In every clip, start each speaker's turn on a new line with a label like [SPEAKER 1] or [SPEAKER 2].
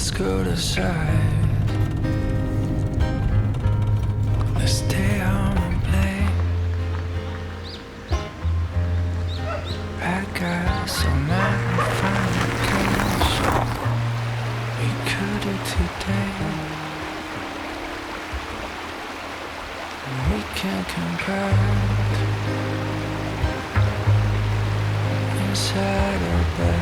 [SPEAKER 1] Let's go to side. Let's stay home and play. Bad guys are not fun games. We could do today. We can't compare inside our bed.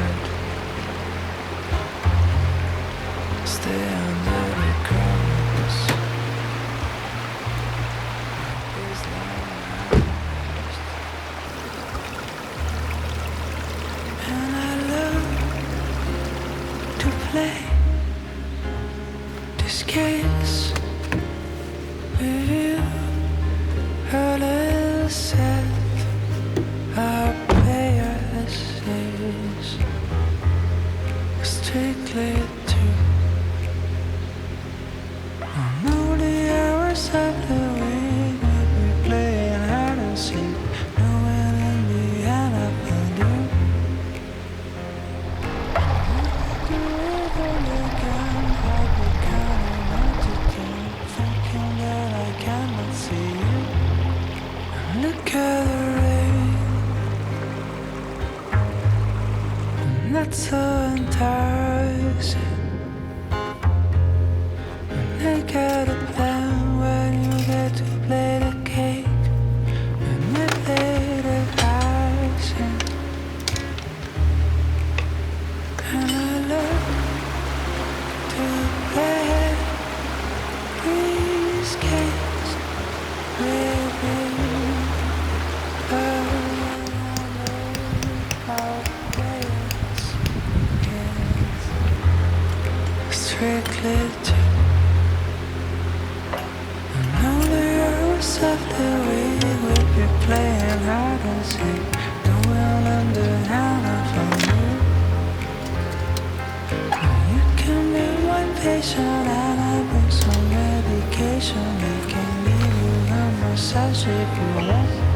[SPEAKER 1] softly we'll be playing hide and seek. No wheel under the for you. You can be my patient and I bring some medication. Making me you a massage if you want.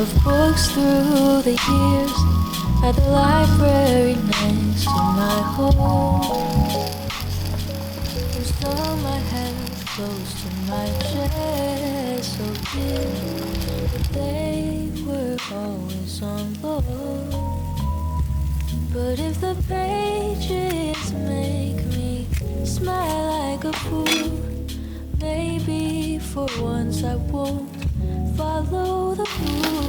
[SPEAKER 2] of books through the years at the library next to my home. You stole my hand close to my chest, so dear, they were always on board. But if the pages make me smile like a fool, maybe for once I won't follow the fool.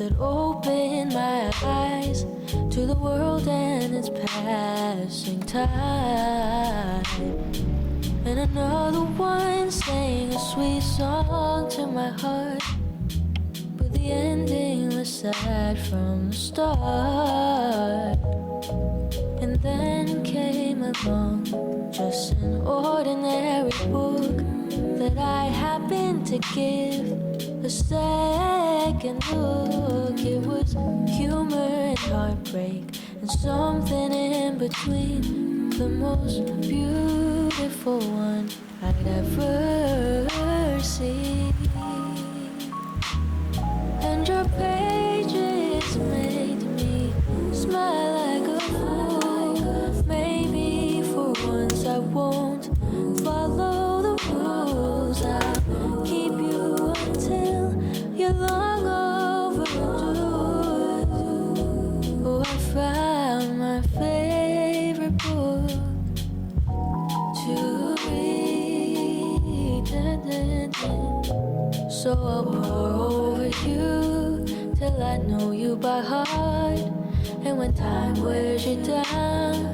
[SPEAKER 2] That opened my eyes to the world and its passing tide. And another one sang a sweet song to my heart. The ending was sad from the start. And then came along just an ordinary book that I happened to give a second look. It was humor and heartbreak and something in between. The most beautiful one I'd ever seen. Your pages heart. And when time wears you down,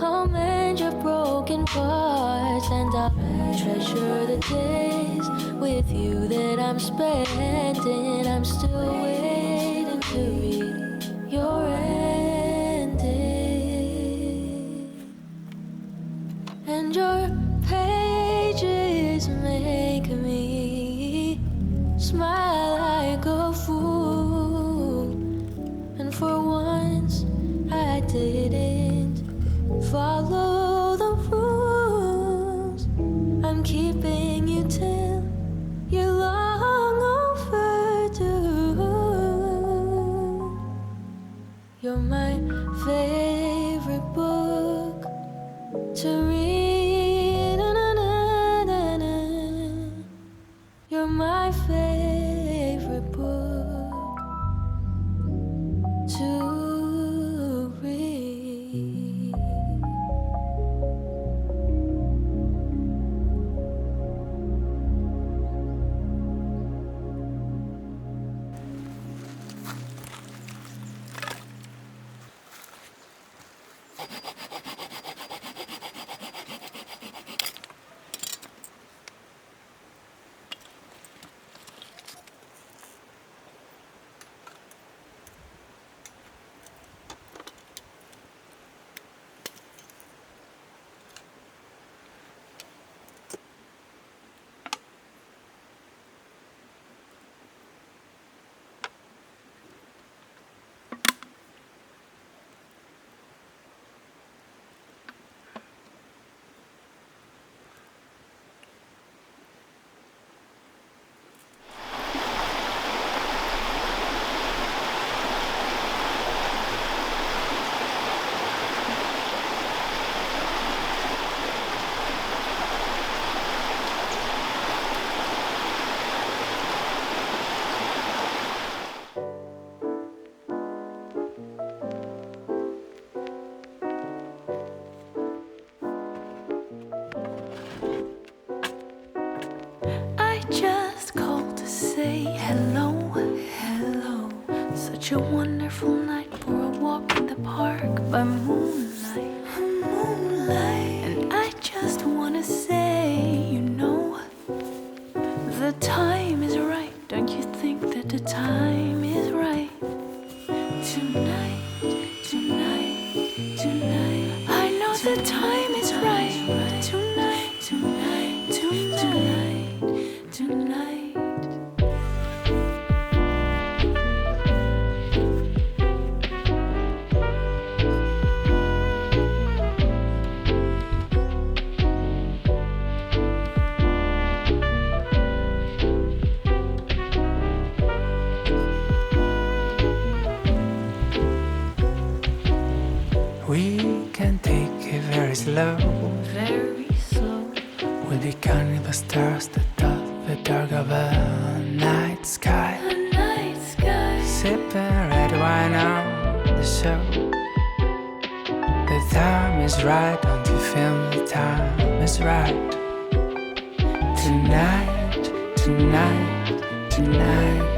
[SPEAKER 2] I'll mend your broken parts and I'll treasure the days with you that I'm spending. I'm still waiting to read your ending. And your pages make me smile
[SPEAKER 1] say hello, hello. Such a wonderful night for a walk in the park by moonlight, moonlight. And I just wanna say, you know, the time is right. Don't you think that the time is right? Tonight, tonight, tonight. I know the time slow.
[SPEAKER 2] very slow.
[SPEAKER 1] We'll be counting the stars that dot the dark of a night sky.
[SPEAKER 2] A night sky.
[SPEAKER 1] Sipping red wine on the show. The time is right, don't you feel the time is right? Tonight, tonight, Tonight